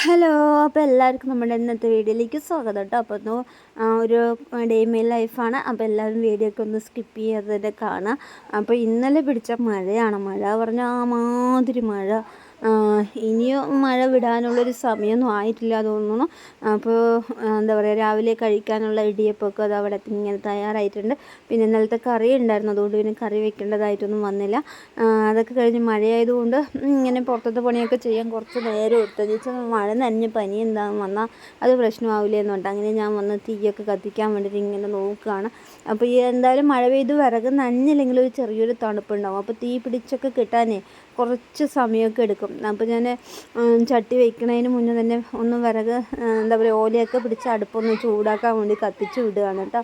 Hello അപ്പോൾ എല്ലാവർക്കും നമ്മുടെ ഇന്നത്തെ വീഡിയോയിലേക്ക് സ്വാഗതം കേട്ടോ. അപ്പോൾ ഒന്ന് ഒരു ഡേ മൈ ലൈഫാണ്. അപ്പോൾ എല്ലാവരും വീഡിയോ ഒക്കെ ഒന്ന് സ്കിപ്പ് ചെയ്യാതെ കാണാം അപ്പോൾ ഇന്നലെ പിടിച്ച മഴയാണ്. മഴ പറഞ്ഞാൽ ആ മാതിരി മഴ. ഇനിയും മഴ വിടാനുള്ളൊരു സമയമൊന്നും ആയിട്ടില്ല തോന്നുന്നു. അപ്പോൾ എന്താ പറയുക രാവിലെ കഴിക്കാനുള്ള ഇടിയപ്പമൊക്കെ അത് അവിടെ ഇങ്ങനെ തയ്യാറായിട്ടുണ്ട്. പിന്നെ ഇന്നലത്തെ കറി ഉണ്ടായിരുന്നു. അതുകൊണ്ട് പിന്നെ കറി വെക്കേണ്ടതായിട്ടൊന്നും വന്നില്ല. അതൊക്കെ കഴിഞ്ഞ് മഴയായതുകൊണ്ട് ഇങ്ങനെ പുറത്തത്തെ പണിയൊക്കെ ചെയ്യാൻ കുറച്ച് നേരം എടുത്തു. വെച്ചാൽ മഴ നനഞ്ഞ് പനി എന്താ വന്നാൽ അത് പ്രശ്നമാവില്ല എന്നുണ്ട് അങ്ങനെ ഞാൻ വന്ന് തീയൊക്കെ കത്തിക്കാൻ വേണ്ടിയിട്ട് ഇങ്ങനെ നോക്കുകയാണ്. അപ്പോൾ ഈ എന്തായാലും മഴ പെയ്ത് വിറക് നനഞ്ഞില്ലെങ്കിൽ ഒരു ചെറിയൊരു തണുപ്പുണ്ടാവും. അപ്പോൾ തീ പിടിച്ചൊക്കെ കിട്ടാനേ കുറച്ച് സമയമൊക്കെ എടുക്കും. അപ്പോൾ ഞാൻ ചട്ടി വയ്ക്കുന്നതിന് മുന്നേ തന്നെ ഒന്ന് വിറക് എന്താ പറയുക ഓലയൊക്കെ പിടിച്ച് അടുപ്പൊന്ന് ചൂടാക്കാൻ വേണ്ടി കത്തിച്ച് വിടുകയാണ് കേട്ടോ.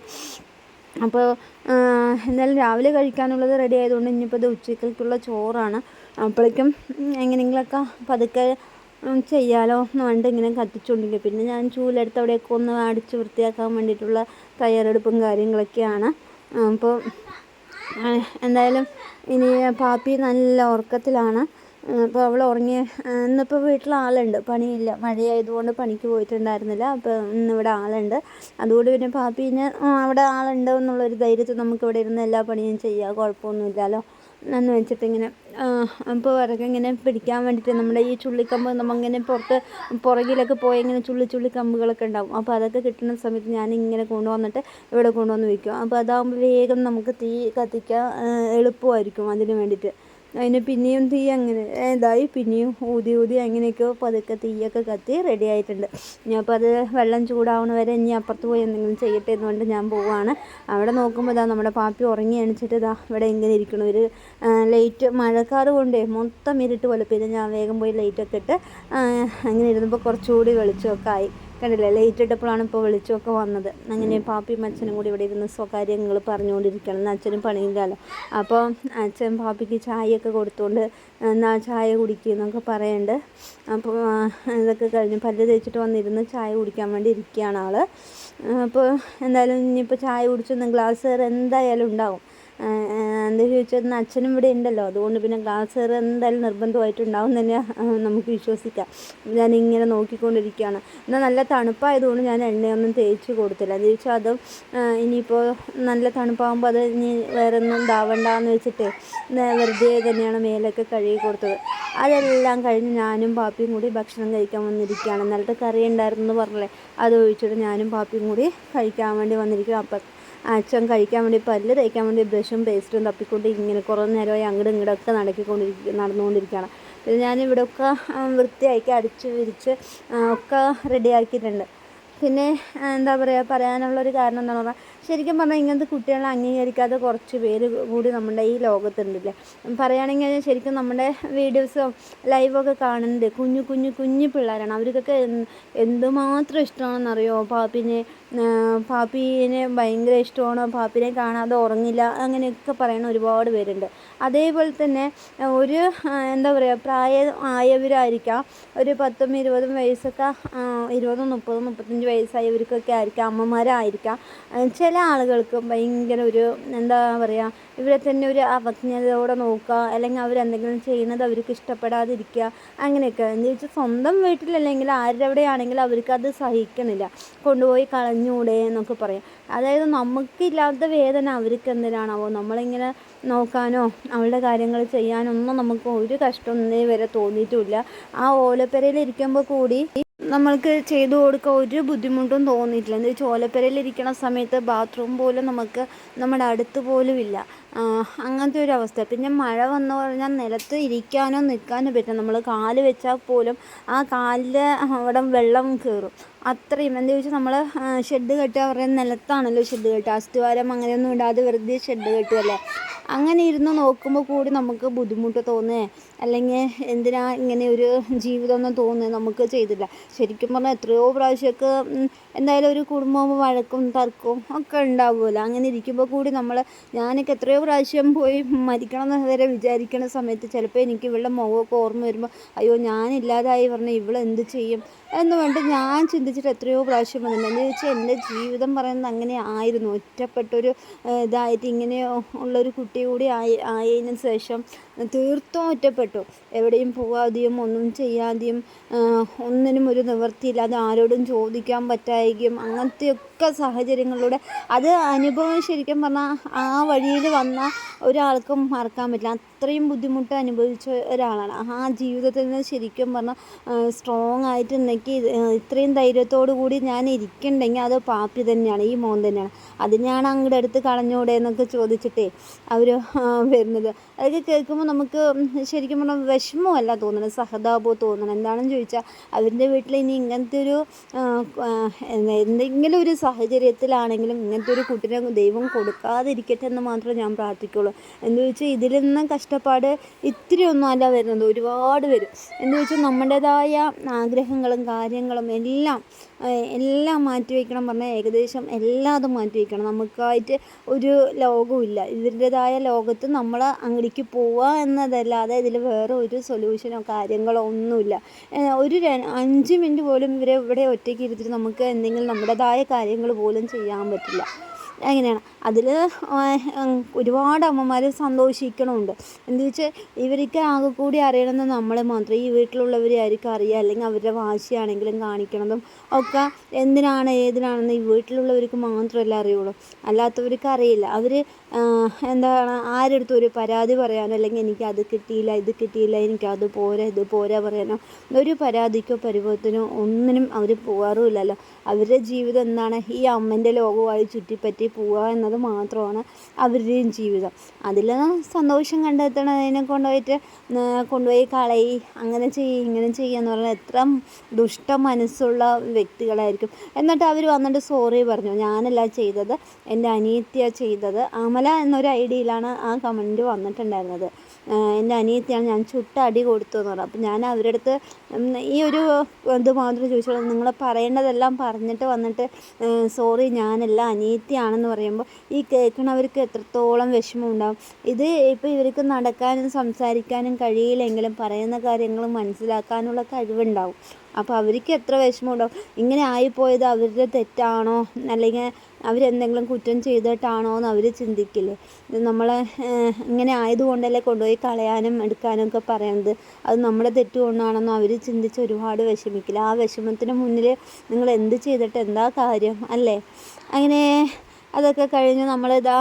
അപ്പോൾ എന്തായാലും രാവിലെ കഴിക്കാനുള്ളത് റെഡി ആയതുകൊണ്ട് ഇനിയിപ്പോൾ ഇത് ഉച്ചക്കൽക്കുള്ള ചോറാണ്. അപ്പോഴേക്കും എങ്ങനെയെങ്കിലുമൊക്കെ പതുക്കെ ചെയ്യാലോ എന്ന് പറഞ്ഞിട്ട് ഇങ്ങനെ കത്തിച്ചുകൊണ്ടിരിക്കും പിന്നെ ഞാൻ ചൂലെടുത്ത് അവിടെയൊക്കെ ഒന്ന് അടിച്ച് വൃത്തിയാക്കാൻ വേണ്ടിയിട്ടുള്ള തയ്യാറെടുപ്പും കാര്യങ്ങളൊക്കെയാണ്. അപ്പോൾ എന്തായാലും ഇനി പാപ്പി നല്ല ഉറക്കത്തിലാണ്. അപ്പോൾ അവൾ ഉറങ്ങി ഇന്നിപ്പോൾ വീട്ടിൽ ആളുണ്ട്. പണിയില്ല. മഴയായതുകൊണ്ട് പണിക്ക് പോയിട്ടുണ്ടായിരുന്നില്ല. അപ്പോൾ ഇന്നിവിടെ ആളുണ്ട്. അതുകൊണ്ട് പിന്നെ പാപ്പീന് അവിടെ ആളുണ്ട് എന്നുള്ളൊരു ധൈര്യത്തിൽ നമുക്കിവിടെ ഇരുന്ന് എല്ലാ പണിയും ചെയ്യാം. കുഴപ്പമൊന്നുമില്ലല്ലോ. എന്ന് വെച്ചിട്ട് ഇങ്ങനെ അപ്പോൾ വിറക് ഇങ്ങനെ പിടിക്കാൻ വേണ്ടിയിട്ട് നമ്മുടെ ഈ ചുള്ളിക്കമ്പ് നമ്മളിങ്ങനെ പുറത്ത് പുറകിലൊക്കെ പോയി ഇങ്ങനെ ചുള്ളി ചുള്ളി കമ്പുകളൊക്കെ ഉണ്ടാവും. അപ്പോൾ അതൊക്കെ കിട്ടുന്ന സമയത്ത് ഞാൻ ഇങ്ങനെ കൊണ്ടുവന്നിട്ട് ഇവിടെ കൊണ്ടുവന്ന് വയ്ക്കും. അപ്പോൾ അതാകുമ്പോൾ വേഗം നമുക്ക് തീ കത്തിക്കാൻ എളുപ്പമായിരിക്കും അതിന് വേണ്ടിയിട്ട്. അതിന് പിന്നെയും തീ അങ്ങനെ ഇതായി. പിന്നെയും ഊതി ഊതി അങ്ങനെയൊക്കെ പതുക്കെ തീയൊക്കെ കത്തി റെഡി ആയിട്ടുണ്ട്. ഇനി അപ്പോൾ അത് വെള്ളം ചൂടാവണ വരെ ഇനി അപ്പുറത്ത് പോയി എന്തെങ്കിലും ചെയ്യട്ടെ എന്നുകൊണ്ട് ഞാൻ പോവുകയാണ് അവിടെ നോക്കുമ്പോൾ ഇതാ നമ്മുടെ പാപ്പി ഉറങ്ങി അണിച്ചിട്ട് ഇതാ ഇവിടെ ഇങ്ങനെ ഇരിക്കണം. ഒരു ലൈറ്റ് മഴക്കാറ് കൊണ്ടേ മൊത്തം ഇരുട്ട് പോലെ പിന്നെ ഞാൻ വേഗം പോയി ലൈറ്റൊക്കെ ഇട്ട് അങ്ങനെ ഇരുന്നപ്പോൾ കുറച്ചുകൂടി വെളിച്ചമൊക്കെ ആയി. കണ്ടില്ലേ? ലേറ്റ് ഇട്ടപ്പോഴാണ് ഇപ്പോൾ വിളിച്ചൊക്കെ വന്നത്. അങ്ങനെ പാപ്പിയും അച്ഛനും കൂടി ഇവിടെ ഇരുന്ന് സ്വകാര്യങ്ങൾ പറഞ്ഞുകൊണ്ടിരിക്കണം എന്നാൽ അച്ഛനും പണിയില്ലല്ലോ അപ്പോൾ അച്ഛൻ പാപ്പിക്ക് ചായയൊക്കെ കൊടുത്തുകൊണ്ട് എന്നാൽ ചായ കുടിക്കുന്നൊക്കെ പറയുന്നുണ്ട് അപ്പോൾ ഇതൊക്കെ കഴിഞ്ഞ് പല്ല് തേച്ചിട്ട് വന്നിരുന്ന് ചായ കുടിക്കാൻ വേണ്ടി ഇരിക്കുകയാണ് ആൾ അപ്പോൾ എന്തായാലും ഇനിയിപ്പോൾ ചായ കുടിച്ചൊന്നും ഗ്ലാസ് എന്തായാലും ഉണ്ടാവും. എന്താ ചോദിച്ചാൽ അച്ഛനും ഇവിടെ ഉണ്ടല്ലോ. അതുകൊണ്ട് പിന്നെ ഗ്ലാസ് കയറി എന്തായാലും നിർബന്ധമായിട്ടുണ്ടാവും തന്നെ നമുക്ക് വിശ്വസിക്കാം. ഞാനിങ്ങനെ നോക്കിക്കൊണ്ടിരിക്കുകയാണ്. എന്നാൽ നല്ല തണുപ്പായതുകൊണ്ട് ഞാൻ എണ്ണയൊന്നും തേച്ച് കൊടുത്തില്ല. എന്ന് ചോദിച്ചാൽ അതും ഇനിയിപ്പോൾ നല്ല തണുപ്പാകുമ്പോൾ അത് ഇനി വേറെ ഒന്നും ഇതാവണ്ടെന്ന് വെച്ചിട്ട് വെറുതെ തന്നെയാണ് മേലൊക്കെ കഴുകി കൊടുത്തത്. അതെല്ലാം കഴിഞ്ഞ് ഞാനും പാപ്പിയും കൂടി ഭക്ഷണം കഴിക്കാൻ വന്നിരിക്കുകയാണ്. എന്നിട്ട് കറി ഉണ്ടായിരുന്നു പറഞ്ഞില്ലേ? അത് ഒഴിച്ചിട്ട് ഞാനും പാപ്പിയും കൂടി കഴിക്കാൻ വേണ്ടി വന്നിരിക്കും അപ്പം അച്ഛൻ കഴിക്കാൻ വേണ്ടി പല്ല് തേക്കാൻ വേണ്ടി ബ്രഷും പേസ്റ്റും തപ്പിക്കൊണ്ട് ഇങ്ങനെ കുറേ നേരമായി അങ്ങോട്ടും ഇങ്ങോട്ടൊക്കെ നടക്കിക്കൊണ്ടിരിക്കുക നടന്നുകൊണ്ടിരിക്കുകയാണ്. പിന്നെ ഞാൻ ഇവിടെയൊക്കെ വൃത്തിയാക്കി അടിച്ച് വിരിച്ച് ഒക്കെ റെഡിയാക്കിയിട്ടുണ്ട്. പിന്നെ എന്താ പറയുക പറയാനുള്ളൊരു കാരണം എന്താണെന്ന് പറഞ്ഞാൽ ശരിക്കും പറഞ്ഞാൽ ഇങ്ങനത്തെ കുട്ടികളെ അംഗീകരിക്കാത്ത കുറച്ച് പേര് കൂടി നമ്മുടെ ഈ ലോകത്തുണ്ടല്ലേ. പറയുകയാണെങ്കിൽ ശരിക്കും നമ്മുടെ വീഡിയോസും ലൈവൊക്കെ കാണുന്നത് കുഞ്ഞു കുഞ്ഞു കുഞ്ഞു പിള്ളേരാണ്. അവർക്കൊക്കെ എന്തുമാത്രം ഇഷ്ടമാണെന്നറിയോ? പാപ്പിനെ പാപ്പീനെ ഭയങ്കര ഇഷ്ടമാണ്. പാപ്പിനെ കാണാതെ ഉറങ്ങില്ല. അങ്ങനെയൊക്കെ പറയുന്ന ഒരുപാട് പേരുണ്ട്. അതേപോലെ തന്നെ ഒരു എന്താ പറയുക പ്രായം ആയവരായിരിക്കാം ഒരു പത്തും ഇരുപതും വയസ്സൊക്കെ ഇരുപതും മുപ്പതും മുപ്പത്തഞ്ച് വയസ്സായവർക്കൊക്കെ ആയിരിക്കാം. അമ്മമാരായിരിക്കാം. ചില ആളുകൾക്ക് ഭയങ്കര ഒരു എന്താ പറയുക ഇവരെ തന്നെ ഒരു അവജ്ഞതയോടെ നോക്കുക. അല്ലെങ്കിൽ അവരെന്തെങ്കിലും ചെയ്യുന്നത് അവർക്ക് ഇഷ്ടപ്പെടാതിരിക്കുക. അങ്ങനെയൊക്കെ. എന്ന് വെച്ചാൽ സ്വന്തം വീട്ടിലല്ലെങ്കിൽ ആരുടെ എവിടെയാണെങ്കിലും അവർക്കത് സഹിക്കണില്ല. കൊണ്ടുപോയി കളഞ്ഞൂടെ എന്നൊക്കെ പറയാം. അതായത് നമുക്കില്ലാത്ത വേദന അവർക്ക് എന്തിനാണാവോ? നമ്മളിങ്ങനെ നോക്കാനോ അവളുടെ കാര്യങ്ങൾ ചെയ്യാനൊന്നും നമുക്ക് ഒരു കഷ്ടം വരെ തോന്നിയിട്ടുമില്ല ആ ഓലപ്പരയിൽ ഇരിക്കുമ്പോൾ കൂടി നമ്മൾക്ക് ചെയ്തു കൊടുക്കാൻ ഒരു ബുദ്ധിമുട്ടും തോന്നിയിട്ടില്ല. എന്താ ഓലപ്പെരയിൽ ഇരിക്കുന്ന സമയത്ത് ബാത്റൂം പോലും നമുക്ക് നമ്മുടെ അടുത്ത് പോലും ഇല്ല. അങ്ങനത്തെ ഒരു അവസ്ഥ. പിന്നെ മഴ വന്നു പറഞ്ഞാൽ നിലത്ത് ഇരിക്കാനോ നിൽക്കാനോ പറ്റില്ല. നമ്മൾ കാൽ വെച്ചാൽ പോലും ആ കാലിൽ അവിടെ വെള്ളം കയറും അത്രയും. എന്താ ചോദിച്ചാൽ നമ്മൾ ഷെഡ് കെട്ടുക അവരുടെ നിലത്താണല്ലോ ഷെഡ് കെട്ടുക. അസ്തുവാരം അങ്ങനെയൊന്നും ഇടാതെ വെറുതെ ഷെഡ് കെട്ടുമല്ലേ അങ്ങനെ ഇരുന്ന് നോക്കുമ്പോൾ കൂടി നമുക്ക് ബുദ്ധിമുട്ട് തോന്നേ. അല്ലെങ്കിൽ എന്തിനാ ഇങ്ങനെ ഒരു ജീവിതം എന്ന് തോന്നുക നമുക്ക് ചെയ്തില്ല. ശരിക്കും പറഞ്ഞാൽ എത്രയോ പ്രാവശ്യമൊക്കെ എന്തായാലും ഒരു കുടുംബവും വഴക്കും തർക്കവും ഒക്കെ ഉണ്ടാവുമല്ലോ. അങ്ങനെ ഇരിക്കുമ്പോൾ കൂടി നമ്മൾ ഞാനൊക്കെ എത്രയോ പ്രാവശ്യം പോയി മരിക്കണം എന്ന് വരെ വിചാരിക്കുന്ന സമയത്ത് ചിലപ്പോൾ എനിക്ക് ഇവളുടെ മുഖമൊക്കെ ഓർമ്മ വരുമ്പോൾ അയ്യോ ഞാനില്ലാതായി പറഞ്ഞാൽ ഇവളെന്ത് ചെയ്യും? എന്ന് പറഞ്ഞിട്ട് ഞാൻ ചിന്തിച്ച് ആഗ്രഹിച്ചിട്ട് എത്രയോ പ്രാവശ്യം വന്നിട്ടുണ്ട്. എന്ന് വെച്ചാൽ എന്റെ ജീവിതം പറയുന്നത് അങ്ങനെ ആയിരുന്നു. ഒറ്റപ്പെട്ടൊരു ഇതായിട്ട് ഇങ്ങനെ ഉള്ളൊരു കുട്ടി കൂടി ആയി ആയതിനു ശേഷം തീർത്തും ഒറ്റപ്പെട്ടു. എവിടെയും പോവാതെയും ഒന്നും ചെയ്യാതെയും ഒന്നിനും ഒരു നിവൃത്തിയില്ലാതെ ആരോടും ചോദിക്കാൻ പറ്റായികയും അങ്ങനത്തെയൊക്കെ സാഹചര്യങ്ങളിലൂടെ. അത് അനുഭവം ശരിക്കും പറഞ്ഞാൽ ആ വഴിയിൽ വന്ന ഒരാൾക്കും മറക്കാൻ പറ്റില്ല. അത്രയും ബുദ്ധിമുട്ട് അനുഭവിച്ച ഒരാളാണ്. ആ ജീവിതത്തിൽ നിന്ന് ശരിക്കും പറഞ്ഞാൽ സ്ട്രോങ് ആയിട്ട് എനിക്ക് ഇത്രയും ധൈര്യത്തോടു കൂടി ഞാൻ ഇരിക്കണ്ടെങ്കിൽ അത് പാപ്പി തന്നെയാണ് ഈ മോൻ തന്നെയാണ്. അതിനെയാണ് അങ്ങോട്ട് എടുത്ത് കളഞ്ഞൂടെ എന്നൊക്കെ ചോദിച്ചിട്ടേ അവർ വരുന്നത്. അതൊക്കെ കേൾക്കുമ്പോൾ നമുക്ക് ശരിക്കും പറഞ്ഞാൽ വിഷമമല്ല തോന്നുന്നത് സഹതാപോ തോന്നണം എന്താണെന്ന് ചോദിച്ചാൽ അവരുടെ വീട്ടിൽ ഇനി ഇങ്ങനത്തെ ഒരു എന്തെങ്കിലും ഒരു സാഹചര്യത്തിലാണെങ്കിലും ഇങ്ങനത്തെ ഒരു കുട്ടിനെ ദൈവം കൊടുക്കാതിരിക്കട്ടെ എന്ന് മാത്രമേ ഞാൻ പ്രാർത്ഥിക്കുള്ളൂ. എന്ന് വെച്ചാൽ ഇതിൽ നിന്ന് കഷ്ടപ്പാട് ഇത്തിരി ഒന്നും അല്ല വരുന്നത്. ഒരുപാട് വരും. എന്ന് വെച്ചാൽ നമ്മുടേതായ ആഗ്രഹങ്ങളും കാര്യങ്ങളും എല്ലാം എല്ലാം മാറ്റി വയ്ക്കണം പറഞ്ഞാൽ ഏകദേശം എല്ലാതും മാറ്റി വയ്ക്കണം നമുക്കായിട്ട് ഒരു ലോകവുമില്ല ഇതിന്റേതായ ലോകത്ത് നമ്മൾ അങ്ങടിക്ക് പോവുക എന്നതല്ലാതെ ഇതിൽ വേറെ ഒരു സൊല്യൂഷനോ കാര്യങ്ങളോ ഒന്നുമില്ല. ഒരു അഞ്ച് മിനിറ്റ് പോലും ഇവരെ ഇവിടെ ഒറ്റയ്ക്ക് ഇരുത്തിട്ട് നമുക്ക് എന്തെങ്കിലും നമ്മുടേതായ കാര്യങ്ങൾ പോലും ചെയ്യാൻ പറ്റില്ല. അങ്ങനെയാണ്. അതിൽ ഒരുപാട് അമ്മമാർ സന്തോഷിക്കണമുണ്ട് എന്ന് വെച്ചാൽ ഇവർക്ക് ആകെ കൂടി അറിയണമെന്ന് നമ്മൾ മാത്രം. ഈ വീട്ടിലുള്ളവരെ ആയിരിക്കും അറിയുക അല്ലെങ്കിൽ അവരുടെ വാശിയാണെങ്കിലും കാണിക്കണതും ഒക്കെ എന്തിനാണ് ഏതിനാണെന്ന് ഈ വീട്ടിലുള്ളവർക്ക് മാത്രമല്ല അറിയുള്ളൂ. അല്ലാത്തവർക്ക് അറിയില്ല. അവർ എന്താണ് ആരെടുത്തും ഒരു പരാതി പറയാനോ അല്ലെങ്കിൽ എനിക്ക് അത് കിട്ടിയില്ല ഇത് കിട്ടിയില്ല എനിക്ക് അത് പോരാ ഇത് പോരാ പറയാനോ ഒരു പരാതിക്കോ പരിഭവത്തിനോ ഒന്നിനും അവർ പോകാറുമില്ലല്ലോ. അവരുടെ ജീവിതം എന്താണ്? ഈ അമ്മന്റെ ലോകവുമായി ചുറ്റിപ്പറ്റി പോവുക എന്നത് മാത്രമാണ് അവരുടെയും ജീവിതം. അതിൽ സന്തോഷം കണ്ടെത്തണതിനെ കൊണ്ടുപോയിട്ട് കൊണ്ടുപോയി കളയി അങ്ങനെ ചെയ്യ് ഇങ്ങനെ ചെയ്യുക എന്ന് പറഞ്ഞാൽ എത്ര ദുഷ്ട മനസ്സുള്ള വ്യക്തികളായിരിക്കും. എന്നിട്ട് അവർ വന്നിട്ട് സോറി പറഞ്ഞു. ഞാനല്ല ചെയ്തത് എന്റെ അനിയത്തിയാണ് ചെയ്തത്. അമല എന്നൊരു ഐഡിയയിലാണ് ആ കമന്റ് വന്നിട്ടുണ്ടായിരുന്നത്. എന്റെ അനിയത്തിയാണ് ഞാൻ ചുട്ട അടി കൊടുത്തു എന്ന് പറഞ്ഞു. അപ്പം ഞാൻ അവരുടെ അടുത്ത് ഈ ഒരു ഇത് മാത്രം ചോദിച്ചോളൂ. നിങ്ങൾ പറയേണ്ടതെല്ലാം പറഞ്ഞിട്ട് വന്നിട്ട് സോറി ഞാനല്ല അനിയത്തിയാണെന്ന് പറയുമ്പോൾ ഈ കേൾക്കണവർക്ക് എത്രത്തോളം വിഷമം ഉണ്ടാകും ഇത് ഇപ്പോൾ ഇവർക്ക് നടക്കാനും സംസാരിക്കാനും കഴിയില്ലെങ്കിലും പറയുന്ന കാര്യങ്ങൾ മനസ്സിലാക്കാനുള്ള കഴിവുണ്ടാവും. അപ്പോൾ അവർക്ക് എത്ര വിഷമം ഉണ്ടാവും ഇങ്ങനെ ആയിപ്പോയത് അവരുടെ തെറ്റാണോ? അല്ലെങ്കിൽ അവരെന്തെങ്കിലും കുറ്റം ചെയ്തിട്ടാണോ എന്ന് അവർ ചിന്തിക്കില്ലേ? നമ്മളെ ഇങ്ങനെ ആയതുകൊണ്ടല്ലേ കൊണ്ടുപോയി കളയാനും എടുക്കാനും ഒക്കെ പറയുന്നത് അത് നമ്മുടെ തെറ്റ് കൊണ്ടാണെന്നോ അവർ ചിന്തിച്ച് ഒരുപാട് വിഷമിക്കില്ല? ആ വിഷമത്തിന് മുന്നിൽ നിങ്ങൾ എന്ത് ചെയ്തിട്ട് എന്താ കാര്യം? അല്ലേ? അങ്ങനെ അതൊക്കെ കഴിഞ്ഞ് നമ്മളിതാ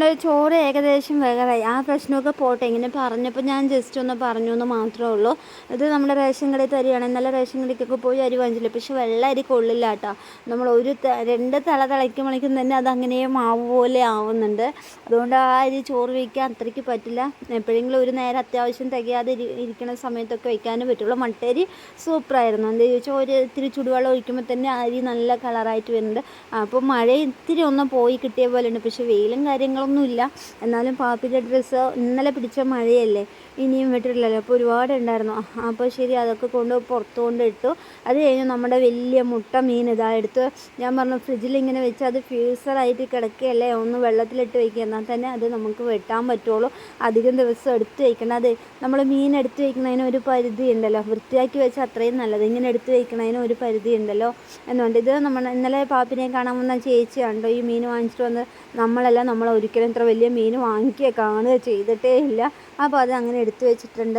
നമ്മുടെ ചോറ് ഏകദേശം വേഗമായി. ആ പ്രശ്നമൊക്കെ പോട്ടെ. ഇങ്ങനെ പറഞ്ഞപ്പോൾ ഞാൻ ജസ്റ്റ് ഒന്ന് പറഞ്ഞു എന്ന് മാത്രമേ ഉള്ളൂ. ഇത് നമ്മുടെ റേഷൻ കടയിൽ തരികയാണ്. ഇന്നലെ റേഷൻ കടയ്ക്കൊക്കെ പോയി അരി വാങ്ങിച്ചില്ല? പക്ഷെ വെള്ള അരി കൊള്ളില്ല കേട്ടോ. നമ്മൾ ഒരു രണ്ട് തല തിളയ്ക്കുമ്പോഴേക്കും തന്നെ അത് അങ്ങനെ മാവ് പോലെ ആവുന്നുണ്ട്. അതുകൊണ്ട് ആ അരി ചോറ് വയ്ക്കാൻ അത്രയ്ക്ക് പറ്റില്ല. എപ്പോഴെങ്കിലും ഒരു നേരം അത്യാവശ്യം തികയാതെ ഇരിക്കുന്ന സമയത്തൊക്കെ വയ്ക്കാനേ പറ്റുള്ളൂ. മട്ടരി സൂപ്പറായിരുന്നു. എന്താ ചോദിച്ചാൽ ഒരു ഇത്തിരി ചുടുവെള്ളം ഒഴിക്കുമ്പോൾ തന്നെ അരി നല്ല കളറായിട്ട് വരുന്നുണ്ട്. അപ്പോൾ മഴ ഇത്തിരി ഒന്ന് പോയി കിട്ടിയ പോലെ ഉണ്ട് പക്ഷേ വെയിലും കാര്യങ്ങളൊന്നും ഇല്ല എന്നാലും പാപ്പിന്റെ ഡ്രസ്സ് ഇന്നലെ പിടിച്ച മഴയല്ലേ? ഇനിയും വിട്ടിട്ടില്ലല്ലോ. അപ്പോൾ ഒരുപാട് ഉണ്ടായിരുന്നു. അപ്പോൾ ശരി അതൊക്കെ കൊണ്ട് പുറത്ത് കൊണ്ട് ഇട്ടു. അത് കഴിഞ്ഞ് നമ്മുടെ വലിയ മുട്ട മീൻ ഇതാ എടുത്ത് ഞാൻ പറഞ്ഞു ഫ്രിഡ്ജിൽ ഇങ്ങനെ വെച്ച് അത് ഫ്യൂസറായിട്ട് കിടക്കുകയല്ലേ? ഒന്ന് വെള്ളത്തിലിട്ട് വയ്ക്കുക എന്നാൽ തന്നെ അത് നമുക്ക് വെട്ടാൻ പറ്റുള്ളൂ. അധികം ദിവസം എടുത്ത് വയ്ക്കണം അതെ നമ്മൾ മീൻ എടുത്ത് വയ്ക്കുന്നതിന് ഒരു പരിധി ഉണ്ടല്ലോ. വൃത്തിയാക്കി വെച്ചാൽ അത്രയും നല്ലത്. ഇങ്ങനെ എടുത്ത് വയ്ക്കുന്നതിന് ഒരു പരിധി ഉണ്ടല്ലോ. എന്നുകൊണ്ട് ഇത് നമ്മൾ ഇന്നലെ പാപ്പിനെ കാണാൻ വന്ന ചേച്ചിയാണ്ടോ ഈ മീൻ വാങ്ങിച്ചിട്ട് വന്ന് നമ്മളെല്ലാം നമ്മൾ ഒരിക്കലും ഇത്ര വലിയ മീൻ വാങ്ങിക്കുക കാണുക ചെയ്തിട്ടേ ഇല്ല. അപ്പോൾ അത് അങ്ങനെ എടുത്തു വെച്ചിട്ടുണ്ട്.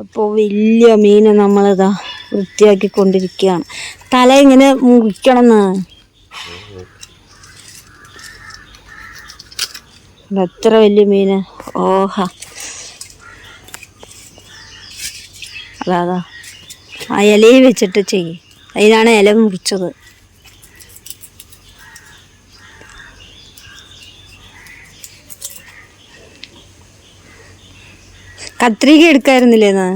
അപ്പോൾ വലിയ മീൻ നമ്മളിതാ വൃത്തിയാക്കി കൊണ്ടിരിക്കുകയാണ് തല ഇങ്ങനെ മുറിക്കണമെന്ന്. എത്ര വലിയ മീന് ഓഹ. അതാ അതാ. ആ ഇലയിൽ വെച്ചിട്ട് ചെയ്യും. അതിനാണ് ഇല മുറിച്ചത്. കത്രിക എടുക്കായിരുന്നില്ലേന്ന്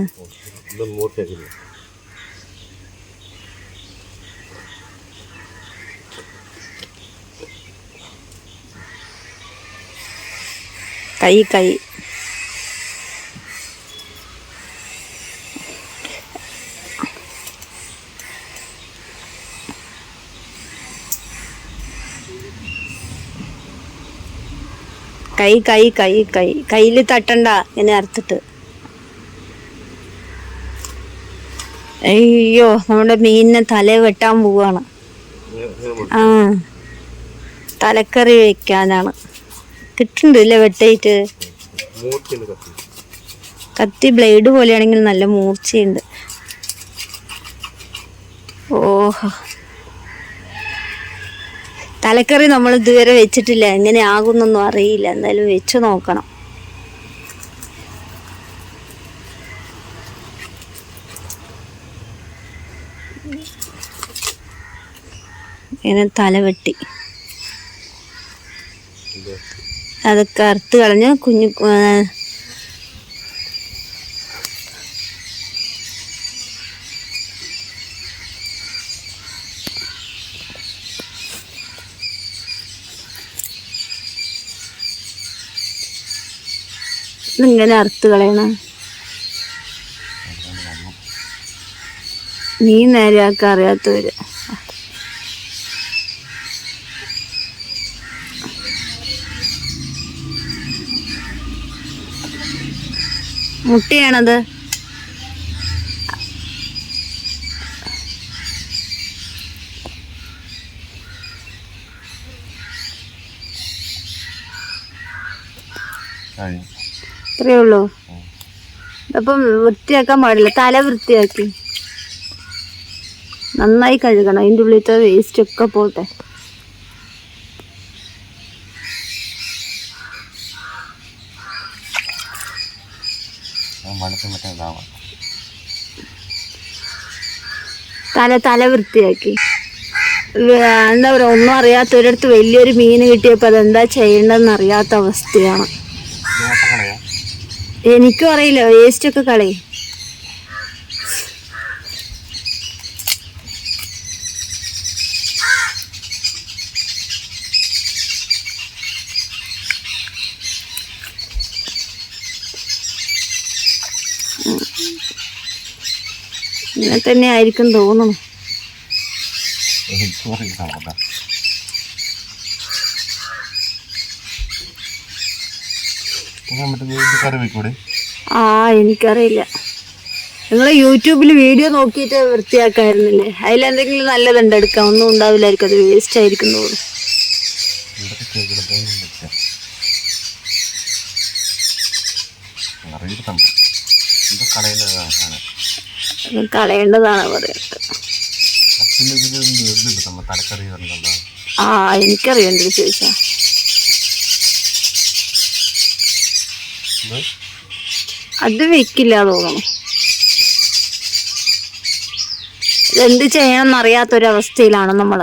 കൈ കൈ. കൈ കൈ കൈ കൈ. കയ്യിൽ തട്ടണ്ട എന്നെ അറുത്തിട്ട്. അയ്യോ നമ്മുടെ മീനിനെ തല വെട്ടാൻ പോവാണ്. ആ തലക്കറി വെക്കാനാണ്. കിട്ടുന്നുണ്ട് ഇല്ലേ വെട്ടയിട്ട്? കത്തി ബ്ലേഡ് പോലെയാണെങ്കിൽ നല്ല മൂർച്ചയുണ്ട്. ഓഹോ. തലക്കറി നമ്മൾ ഇതുവരെ വെച്ചിട്ടില്ല. എങ്ങനെ ആകുന്നൊന്നും അറിയില്ല. എന്തായാലും വെച്ച് നോക്കണം. ഇങ്ങനെ തലവെട്ടി അതൊക്കെ അറുത്ത് കളഞ്ഞ് കുഞ്ഞു ഇങ്ങനെ അറുത്ത് കളയണം. നീ നേരെയാക്കാൻ അറിയാത്തവര്. മുട്ടയാണത്. ഇത്രയേ ഉള്ളൂ. അപ്പം വൃത്തിയാക്കാൻ പാടില്ല. തല വൃത്തിയാക്കി. നന്നായി കഴുകണം. അതിന്റെ ഉള്ളിലത്തെ വേസ്റ്റ് ഒക്കെ പോട്ടെ. തല തല വൃത്തിയാക്കി. എന്താ പറയുക ഒന്നും അറിയാത്തവരടുത്ത് വലിയൊരു മീൻ കിട്ടിയപ്പോൾ അതെന്താ ചെയ്യേണ്ടതെന്ന് അറിയാത്ത അവസ്ഥയാണ്. എനിക്കും അറിയില്ല വേസ്റ്റൊക്കെ കളയും. ഇങ്ങനെ തന്നെ ആയിരിക്കും തോന്നുന്നു. ആ എനിക്കറിയില്ല. നിങ്ങൾ യൂട്യൂബിൽ വീഡിയോ നോക്കിയിട്ട് വൃത്തിയാക്കായിരുന്നില്ലേ? അതിലെന്തെങ്കിലും നല്ലതുണ്ട് എടുക്കാം ഒന്നും ഉണ്ടാവില്ലായിരിക്കും. അത് വേസ്റ്റ് ആയിരിക്കും തോന്നുന്നു. കളയേണ്ടതാണ് പറയുന്നത്. ആ എനിക്കറിയാം എന്തൊരു ചോദിച്ചാ. അത് വെക്കില്ല തോന്നുന്നു. എന്ത് ചെയ്യണമെന്നറിയാത്തൊരവസ്ഥയിലാണ് നമ്മൾ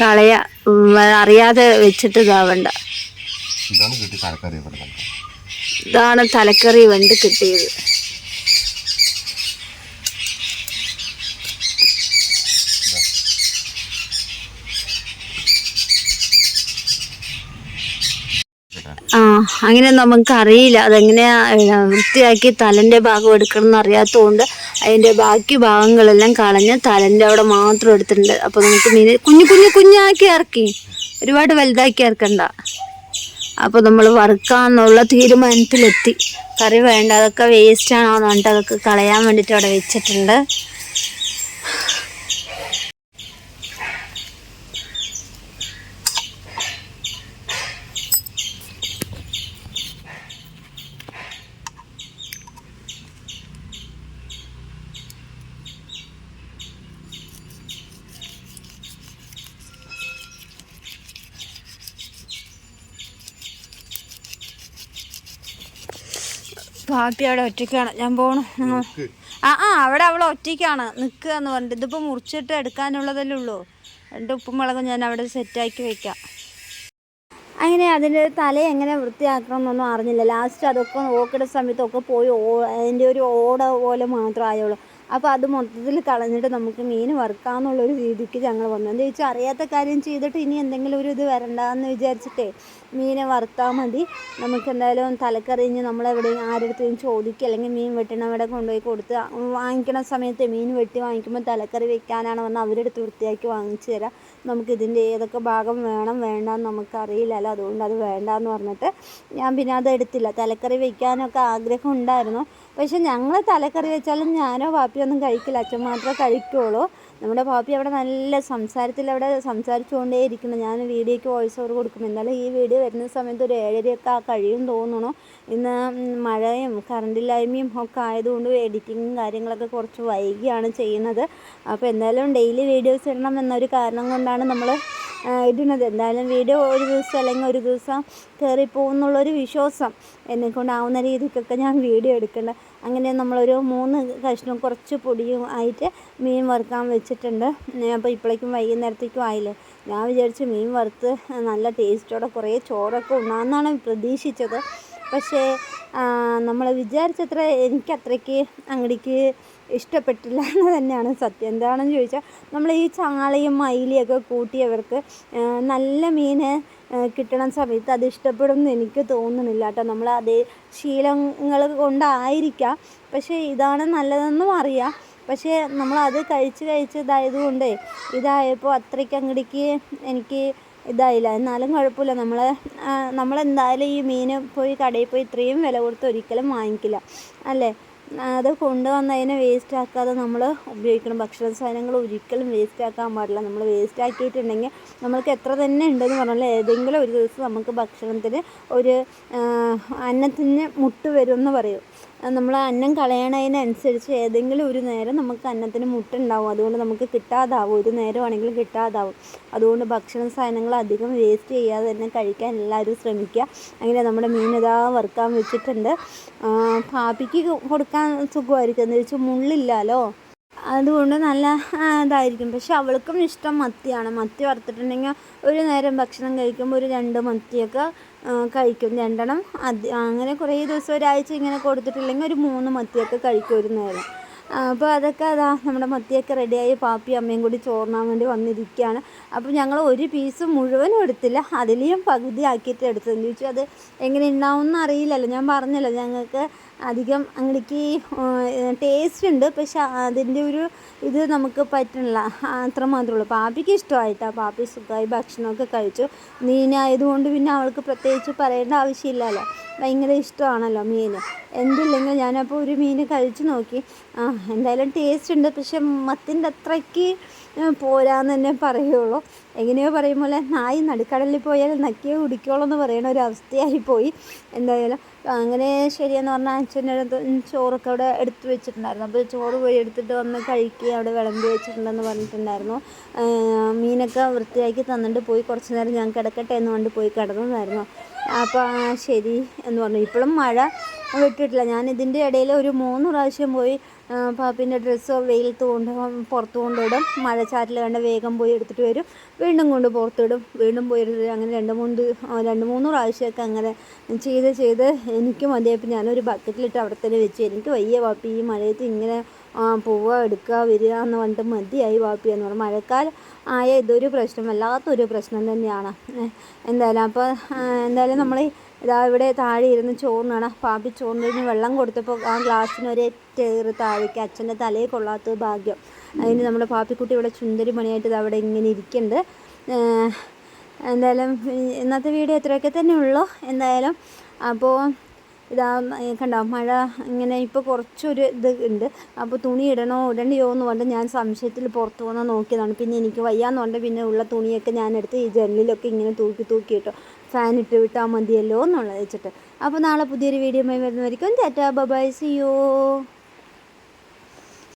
കളയാ അറിയാതെ വെച്ചിട്ട് ഇതാവണ്ട. ഇതാണ് തലക്കറി വെണ്ട് കിട്ടിയത്. ആ അങ്ങനെ നമുക്കറിയില്ല അതെങ്ങനെയാ ഏ, വൃത്തിയാക്കി തലന്റെ ഭാഗം എടുക്കണം എന്ന് അറിയാത്തതുകൊണ്ട് അതിന്റെ ബാക്കി ഭാഗങ്ങളെല്ലാം കളഞ്ഞ് തലന്റെ അവിടെ മാത്രം എടുത്തിട്ടുണ്ട്. അപ്പോൾ നമുക്ക് മീൻ കുഞ്ഞു കുഞ്ഞു കുഞ്ഞാക്കി ഇറക്കി. ഒരുപാട് വലുതാക്കി ഇറക്കണ്ട. അപ്പോൾ നമ്മൾ വറുക്കാന്നുള്ള തീരുമാനത്തിലെത്തി. കറി വേണ്ട അതൊക്കെ വേസ്റ്റ് എന്ന് പറഞ്ഞിട്ട് അതൊക്കെ കളയാൻ വേണ്ടിയിട്ട് അവിടെ വെച്ചിട്ടുണ്ട്. പാപ്പി അവിടെ ഒറ്റയ്ക്കാണ്. ഞാൻ പോണു. ആ ആ അവിടെ അവളെ ഒറ്റയ്ക്കാണ്. നിൽക്കുക എന്ന് പറഞ്ഞിട്ട്. ഇതിപ്പോൾ മുറിച്ചിട്ട് എടുക്കാനുള്ളതല്ലേ ഉള്ളൂ. രണ്ട് ഉപ്പും മുളകും ഞാൻ അവിടെ സെറ്റാക്കി വെക്കാം. അങ്ങനെ അതിന്റെ തല എങ്ങനെ വൃത്തിയാക്കണം എന്നൊന്നും അറിഞ്ഞില്ല. ലാസ്റ്റ് അതൊക്കെ നോക്കുന്ന സമയത്തൊക്കെ പോയി ഓ അതിന്റെ ഒരു ഓട പോലെ മാത്രമേ ആയുള്ളൂ. അപ്പോൾ അത് മൊത്തത്തിൽ കളഞ്ഞിട്ട് നമുക്ക് മീൻ വറുക്കാമെന്നുള്ളൊരു രീതിക്ക് ഞങ്ങൾ വന്നു. എന്താ വെച്ചാൽ അറിയാത്ത കാര്യം ചെയ്തിട്ട് ഇനി എന്തെങ്കിലും ഒരു ഇത് വരണ്ടെന്ന് വിചാരിച്ചിട്ടേ മീനെ വറുത്താൽ മതി. നമുക്ക് എന്തായാലും തലക്കറിഞ്ഞ് നമ്മളെവിടെയും ആരുടെടുത്തും ചോദിക്കുക അല്ലെങ്കിൽ മീൻ വെട്ടണവിടെ കൊണ്ടുപോയി കൊടുത്ത് വാങ്ങിക്കണ സമയത്ത് മീൻ വെട്ടി വാങ്ങിക്കുമ്പോൾ തലക്കറി വെക്കാനാണ് വന്ന് അവരെടുത്ത് വൃത്തിയാക്കി വാങ്ങിച്ചു തരാം. നമുക്ക് ഇതിന്റെ ഏതൊക്കെ ഭാഗം വേണം വേണ്ട വേണ്ടെന്ന് നമുക്കറിയില്ലല്ലോ അതുകൊണ്ട് അത് വേണ്ടാന്ന് പറഞ്ഞിട്ട് ഞാൻ പിന്നെ അത് എടുത്തില്ല. തലക്കറി വയ്ക്കാനൊക്കെ ആഗ്രഹം ഉണ്ടായിരുന്നു. പക്ഷെ ഞങ്ങൾ തലക്കറി വെച്ചാലും ഞാനോ പാപ്പിയോ ഒന്നും കഴിക്കില്ല. അച്ഛൻ മാത്രമേ കഴിക്കുള്ളൂ. നമ്മുടെ പാപ്പി അവിടെ നല്ല സംസാരത്തിൽ അവിടെ സംസാരിച്ചുകൊണ്ടേ ഇരിക്കുന്നു ഞാൻ വീഡിയോയ്ക്ക് വോയിസ് ഓവർ കൊടുക്കും. എന്നാലും ഈ വീഡിയോ വരുന്ന സമയത്ത് ഒരു ഏഴരയൊക്കെ ആ കഴിയും തോന്നുന്നു ഇന്ന് മഴയും കറണ്ടില്ലായ്മയും ഒക്കെ ആയതുകൊണ്ട് എഡിറ്റിങ്ങും കാര്യങ്ങളൊക്കെ കുറച്ച് വൈകിയാണ് ചെയ്യുന്നത്. അപ്പോൾ എന്തായാലും ഡെയിലി വീഡിയോസ് ഇടണം എന്നൊരു കാരണം കൊണ്ടാണ് നമ്മൾ ഇടുന്നത്. എന്തായാലും വീഡിയോ ഒരു ദിവസം അല്ലെങ്കിൽ ഒരു ദിവസം കയറിപ്പോകുന്നുള്ളൊരു വിശ്വാസം എന്നെ കൊണ്ടാവുന്ന രീതിക്കൊക്കെ ഞാൻ വീഡിയോ എടുക്കേണ്ട. അങ്ങനെ നമ്മളൊരു മൂന്ന് കഷ്ണം കുറച്ച് പൊടിയും ആയിട്ട് മീൻ വറുക്കാൻ വെച്ചിട്ടുണ്ട്. അപ്പോൾ ഇപ്പോഴേക്കും വൈകുന്നേരത്തേക്കും ആയില്ലേ? ഞാൻ വിചാരിച്ചു മീൻ വറുത്ത് നല്ല ടേസ്റ്റോടെ കുറേ ചോറൊക്കെ ഉണ്ടാകുന്നതാണ് പ്രതീക്ഷിച്ചത്. പക്ഷേ നമ്മൾ വിചാരിച്ചത്ര എനിക്കത്രയ്ക്ക് അങ്ങടിക്ക് ഇഷ്ടപ്പെട്ടില്ല എന്ന് തന്നെയാണ് സത്യം. എന്താണെന്ന് ചോദിച്ചാൽ നമ്മൾ ഈ ചാളയും മൈലിയൊക്കെ കൂട്ടിയവർക്ക് നല്ല മീൻ കിട്ടണ സമയത്ത് അത് ഇഷ്ടപ്പെടും എന്ന് എനിക്ക് തോന്നുന്നില്ല കേട്ടോ. നമ്മൾ അതേ ശീലങ്ങൾ കൊണ്ടായിരിക്കാം. പക്ഷേ ഇതാണ് നല്ലതെന്നും അറിയാം. പക്ഷേ നമ്മൾ നമ്മളത് കഴിച്ച് കഴിച്ച് ഇതായതുകൊണ്ടേ ഇതായപ്പോൾ അത്രയ്ക്ക് അങ്ങടിക്ക് എനിക്ക് ഇതായില്ല. എന്നാലും കുഴപ്പമില്ല. നമ്മൾ നമ്മളെന്തായാലും ഈ മീൻ പോയി കടയിൽ പോയി ഇത്രയും വില കൊടുത്ത് ഒരിക്കലും വാങ്ങിക്കില്ല. അല്ലേ? അത് കൊണ്ടുവന്നതിനെ വേസ്റ്റ് ആക്കാതെ നമ്മൾ ഉപയോഗിക്കണം. ഭക്ഷണ സാധനങ്ങൾ ഒരിക്കലും വേസ്റ്റ് ആക്കാൻ പാടില്ല. നമ്മൾ വേസ്റ്റ് ആക്കിയിട്ടുണ്ടെങ്കിൽ നമ്മൾക്ക് എത്ര തന്നെ ഉണ്ടെന്ന് പറഞ്ഞാൽ ഏതെങ്കിലും ഒരു ദിവസം നമുക്ക് ഭക്ഷണത്തിന് ഒരു അന്നത്തിന് മുട്ട് വരും എന്ന് പറയും. നമ്മൾ അന്നം കളയണതിനനുസരിച്ച് ഏതെങ്കിലും ഒരു നേരം നമുക്ക് അന്നത്തിന് മുട്ടുണ്ടാവും. അതുകൊണ്ട് നമുക്ക് കിട്ടാതാവും. ഒരു നേരമാണെങ്കിലും കിട്ടാതാവും. അതുകൊണ്ട് ഭക്ഷണ സാധനങ്ങൾ അധികം വേസ്റ്റ് ചെയ്യാതെ തന്നെ കഴിക്കാൻ എല്ലാവരും ശ്രമിക്കുക. അങ്ങനെ നമ്മുടെ മീൻ ഇതാ വറുക്കാൻ വെച്ചിട്ടുണ്ട്. പാപ്പിക്ക് കൊടുക്കാൻ സുഖമായിരിക്കും. എന്ന് വെച്ചാൽ മുള്ളില്ലല്ലോ അതുകൊണ്ട് നല്ല ഇതായിരിക്കും. പക്ഷെ അവൾക്കും ഇഷ്ടം മത്തിയാണ്. മത്തി വറുത്തിട്ടുണ്ടെങ്കിൽ ഒരു നേരം ഭക്ഷണം കഴിക്കുമ്പോൾ ഒരു രണ്ട് മത്തിയൊക്കെ കഴിക്കും. രണ്ടെണ്ണം അത് അങ്ങനെ കുറേ ദിവസം ഒരാഴ്ച ഇങ്ങനെ കൊടുത്തിട്ടില്ലെങ്കിൽ ഒരു മൂന്ന് മത്തിയൊക്കെ കഴിക്കും ഒരു നേരം. അപ്പോൾ അതൊക്കെ അതാ നമ്മുടെ മത്തിയൊക്കെ റെഡിയായി പാപ്പി അമ്മയും കൂടി ചോറിനാൻ വേണ്ടി വന്നിരിക്കുകയാണ്. അപ്പോൾ ഞങ്ങൾ ഒരു പീസ് മുഴുവനും എടുത്തില്ല. അതിലെയും പകുതി ആക്കിയിട്ട് എടുത്തതെന്ന് ചോദിച്ചു അത് എങ്ങനെ ഉണ്ടാവും അറിയില്ലല്ലോ. ഞാൻ പറഞ്ഞല്ലോ ഞങ്ങൾക്ക് അധികം അങ്ങടേക്ക് ടേസ്റ്റ് ഉണ്ട്. പക്ഷെ അതിന്റെ ഒരു ഇത് നമുക്ക് പറ്റണില്ല. അത്ര മാത്രമേ ഉള്ളൂ. പാപ്പിക്ക് ഇഷ്ടമായിട്ടാ. പാപ്പി സുഖമായി ഭക്ഷണമൊക്കെ കഴിച്ചു. മീനായതുകൊണ്ട് പിന്നെ അവൾക്ക് പ്രത്യേകിച്ച് പറയേണ്ട ആവശ്യമില്ലല്ലോ. ഭയങ്കര ഇഷ്ടമാണല്ലോ മീൻ എന്തില്ലെങ്കിൽ ഞാനപ്പോൾ ഒരു മീൻ കഴിച്ചു നോക്കി. ആ എന്തായാലും ടേസ്റ്റ് ഉണ്ട്. പക്ഷെ മത്തിന്റെ അത്രയ്ക്ക് പോരാന്ന് തന്നെ പറയുള്ളൂ. എങ്ങനെയോ പറയും പോലെ നായി നടുക്കടലിൽ പോയാൽ നക്കിയോ കുടിക്കോളൂ എന്ന് പറയുന്ന ഒരു അവസ്ഥയായി പോയി. എന്തായാലും അങ്ങനെ ശരിയെന്ന് പറഞ്ഞാൽ അച്ഛന്റെ അടുത്ത് ചോറൊക്കെ അവിടെ എടുത്ത് വെച്ചിട്ടുണ്ടായിരുന്നു. അപ്പോൾ ചോറ് പോയി എടുത്തിട്ട് വന്ന് കഴിക്കുക അവിടെ വിളമ്പി വെച്ചിട്ടുണ്ടെന്ന് പറഞ്ഞിട്ടുണ്ടായിരുന്നു. മീനൊക്കെ വൃത്തിയാക്കി തന്നിട്ട് പോയി കുറച്ച് നേരം ഞാൻ കിടക്കട്ടെ എന്ന് പറഞ്ഞിട്ട് പോയി കിടന്നതായിരുന്നു അപ്പോൾ ശരി എന്ന് പറഞ്ഞു. ഇപ്പോഴും മഴ വിട്ടിട്ടില്ല. ഞാൻ ഇതിന്റെ ഇടയിൽ ഒരു മൂന്ന് പ്രാവശ്യം പോയി പാപ്പിന്റെ ഡ്രസ്സ് വെയിലത്ത് കൊണ്ട് പുറത്ത് കൊണ്ടിടും മഴച്ചാറ്റിൽ കണ്ട് വേഗം പോയി എടുത്തിട്ട് വരും. വീണ്ടും കൊണ്ട് പുറത്തിടും വീണ്ടും പോയി എടുത്തിട്ട് അങ്ങനെ രണ്ട് മൂന്ന് രണ്ട് മൂന്ന് പ്രാവശ്യമൊക്കെ അങ്ങനെ ചെയ്ത് ചെയ്ത് എനിക്ക് മതിയായപ്പോൾ ഞാനൊരു ബക്കറ്റിലിട്ട് അവിടെ തന്നെ വെച്ച്. എനിക്ക് വയ്യ പാപ്പി ഈ മഴയത്ത് ഇങ്ങനെ പോവുക എടുക്കുക വരിക എന്ന് പറഞ്ഞിട്ട് മതിയായി വാപ്പി എന്ന് പറഞ്ഞു. മഴക്കാലം ആയ ഇതൊരു പ്രശ്നം വല്ലാത്തൊരു പ്രശ്നം തന്നെയാണ്. എന്തായാലും അപ്പോൾ എന്തായാലും നമ്മൾ ഇതാ ഇവിടെ താഴെ ഇരുന്ന് ചോറിനാണ് പാപ്പി ചോറിന് വെള്ളം കൊടുത്തപ്പോൾ ആ ഗ്ലാസ്സിന് ഒരേ ടേറ് താഴേക്ക് അച്ഛന്റെ തലയിൽ കൊള്ളാത്ത ഭാഗ്യം. അതിന് നമ്മുടെ പാപ്പിക്കുട്ടി ഇവിടെ ചുന്തരി മണിയായിട്ട് അവിടെ ഇങ്ങനെ ഇരിക്കുന്നുണ്ട് എന്തായാലും ഇന്നത്തെ വീഡിയോ ഇത്രയൊക്കെ തന്നെ ഉള്ളൂ. എന്തായാലും അപ്പോൾ ഇതാ കണ്ട മഴ ഇങ്ങനെ ഇപ്പോൾ കുറച്ചൊരു ഇത് ഉണ്ട് അപ്പോൾ തുണി ഇടണോ ഇടണ്ടയോ എന്ന് പറഞ്ഞിട്ട് ഞാൻ സംശയത്തിൽ പുറത്ത് വന്ന് നോക്കിയതാണ്. പിന്നെ എനിക്ക് വയ്യാന്ന് പറഞ്ഞിട്ട് പിന്നെ ഉള്ള തുണിയൊക്കെ ഞാൻ എടുത്ത് ഈ ജനലിലൊക്കെ ഇങ്ങനെ തൂക്കി തൂക്കിയിട്ടു ഫാൻ ഇട്ട് വിട്ടാൽ മതിയല്ലോ എന്നുള്ളത് വെച്ചിട്ട്. അപ്പോൾ നാളെ പുതിയൊരു വീഡിയോ വരുന്നവരിക്കും ടാറ്റാ ബൈ സിയോ